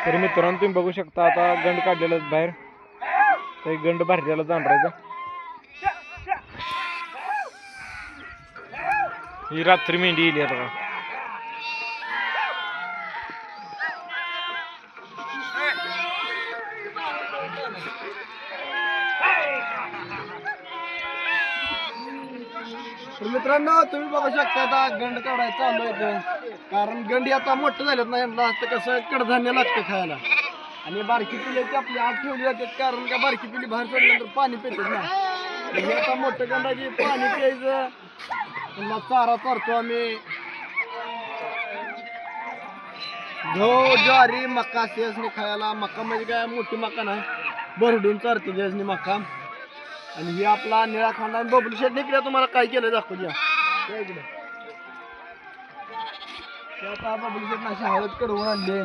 तर मित्रांनो तुम्ही बघू शकता आता गंड काढलेलं बाहेर ते गंड भरलेला जाणार ही रात्री मेंढी येईल आता बघा. तर मित्रांनो तुम्ही बघू शकता आता गंड काढायचं चालू आहे कारण गंडी आता मोठं झालेत ना यांना आता कसं कडधान्य लागतं खायला. आणि बारकी पिली आपली आत ठेवली जाते कारण का बारकी पिली बाहेर सोडल्यानंतर पाणी पितात ना. हे आता मोठं गंडाची पाणी प्यायचं. त्यांना चारा चारतो आम्ही. गहू ज्वारी मका सेसनी खायला. मका म्हणजे काय? मोठी मका नाही. भरडून चारते जेसनी मका. आणि ही आपला निळा खांडा आणि बबलू शेट निकड्या तुम्हाला काय केलं दाखवू द्या आता बबलू शेट नाशी हळद कडवून आणले.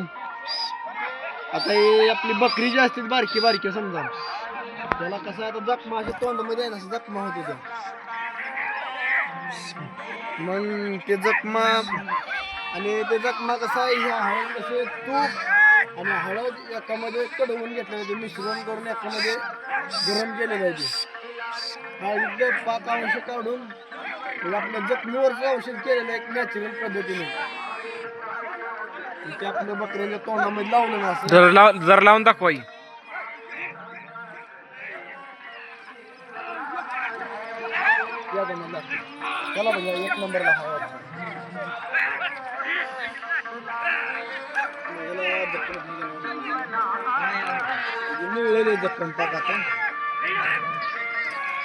आता हे आपली बकरी जी असते बारकी बारकी समजा. त्याला कसं आहे आता जखमा अशा तोंडामध्ये आहे ना जखमा होते त्या मग ते जखमा आणि ते जखमा कसं आहे ह्या हळद कसे तूप. आणि हळद एकामध्ये कडवून घेतलं पाहिजे मिश्रण करून एकामध्ये गरम केलं पाहिजे. हळदीचं पाक अंश काढून मग आपल्या जखमीवरचं औषध केलेलं एक नॅचरल पद्धतीने. ते आपल्या बकऱ्याच्या तोंडामध्ये लावलेलं असं. जरा लाव जरा लावून दाखवा. या जणांना चला बघा एक नंबरला हवा.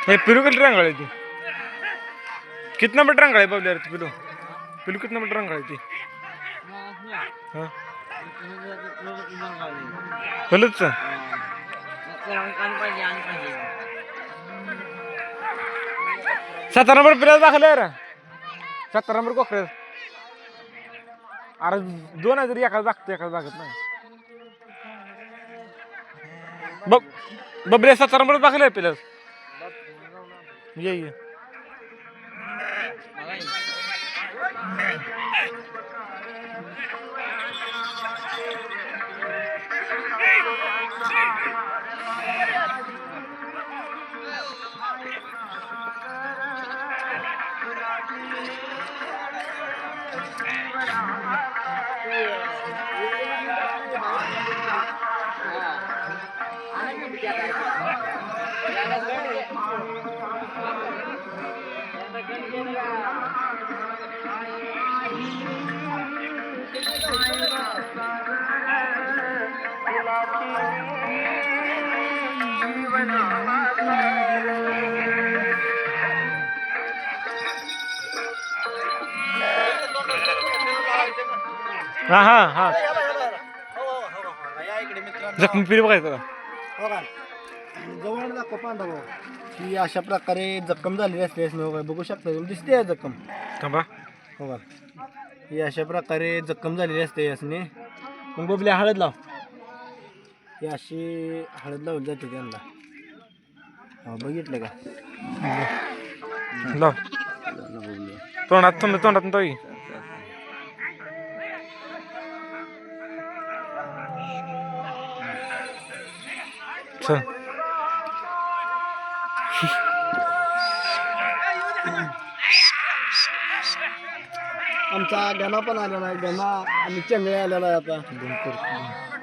हे पिलू किती रंगाळ आहे ती किती नंबर रंगाळ आहे अरे पिलू पिलू किती नंबर रंगाळ आहे ती हा सतरा नंबर पिला दाखल रे सतरा नंबर कोकऱ्यात अरे दोन हजार एखादा दाखतो एखादा दाखत नाही बब बबल्या सतरा नंबर दाखवलं पिलस ये ये. हा हा हा. जखमी पिली बघायचं का जवळ दाखव पांढरा भाऊ ही अशा प्रकारे जखम झालेली असते बघा बघू शकता तुम्ही. दिसते जखम. थांबा. बघा. ही अशा प्रकारे जखम झालेली असते यासने. मग बबल्या हळद लाव. ही अशी हळद लावली जाते त्यांना. हा बघितलं का? लाव. तोंडात तोंड तोंडात तो चल. आमचा गणा पण आलेला आहे गणा आणि चंगळे आलेला आहे आता.